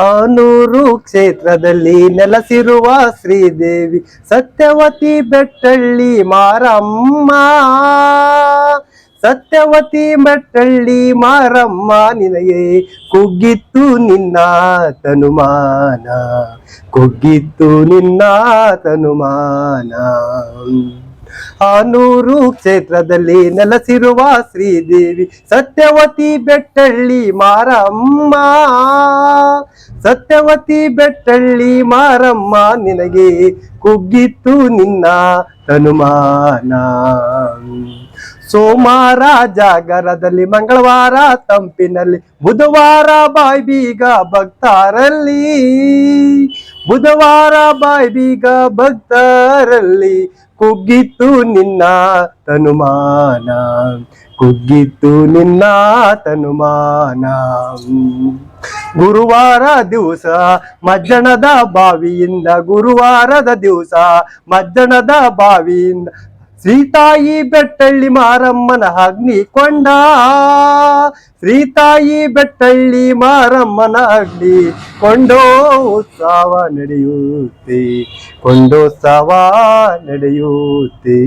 ಆನೂರು ಕ್ಷೇತ್ರದಲ್ಲಿ ನೆಲೆಸಿರುವ ಶ್ರೀದೇವಿ ಸತ್ಯವತಿ ಬೆಟ್ಟಳ್ಳಿ ಮಾರಮ್ಮ. ಸತ್ಯವತಿ ಬೆಟ್ಟಳ್ಳಿ ಮಾರಮ್ಮ, ನಿನಗೆ ಕುಗ್ಗಿತ್ತು ನಿನ್ನ ತನುಮಾನ. ಕುಗ್ಗಿತ್ತು ನಿನ್ನ ತನುಮಾನ. ಆನೂರು ಕ್ಷೇತ್ರದಲ್ಲಿ ನೆಲೆಸಿರುವ ಶ್ರೀದೇವಿ ಸತ್ಯವತಿ ಬೆಟ್ಟಳ್ಳಿ ಮಾರಮ್ಮ. ಸತ್ಯವತಿ ಬೆಟ್ಟಳ್ಳಿ ಮಾರಮ್ಮ ನಿನಗೆ ಕುಗ್ಗಿತ್ತು ನಿನ್ನ ತನುಮಾನ ಸೋಮವಾರ ಜಾಗರದಲ್ಲಿ ಮಂಗಳವಾರ ತಂಪಿನಲ್ಲಿ ಬುಧವಾರ ಬಾಯ್ ಬೀಗ ಭಕ್ತರಲ್ಲಿ ಬುಧವಾರ ಬಾಯ್ ಬೀಗ ಭಕ್ತರಲ್ಲಿ ಕುಗ್ಗಿತ್ತು ನಿನ್ನ ತನುಮಾನ. ಕುಗ್ಗಿತ್ತು ನಿನ್ನ ತನುಮಾನ. ಗುರುವಾರ ದಿವಸ ಮಜ್ಜಣದ ಬಾವಿಯಿಂದ, ಗುರುವಾರದ ದಿವಸ ಮಜ್ಜಣದ ಬಾವಿಯಿಂದ ಶ್ರೀತಾಯಿ ಬೆಟ್ಟಳ್ಳಿ ಮಾರಮ್ಮನ ಅಗ್ನಿ ಕೊಂಡ. ಸೀತಾಯಿ ಬೆಟ್ಟಳ್ಳಿ ಮಾರಮ್ಮನ ಅಗ್ನಿ ಕೊಂಡೋ ಉತ್ಸವ ನಡೆಯುತ್ತೆ. ಕೊಂಡೋತ್ಸವ ನಡೆಯುತ್ತೆ.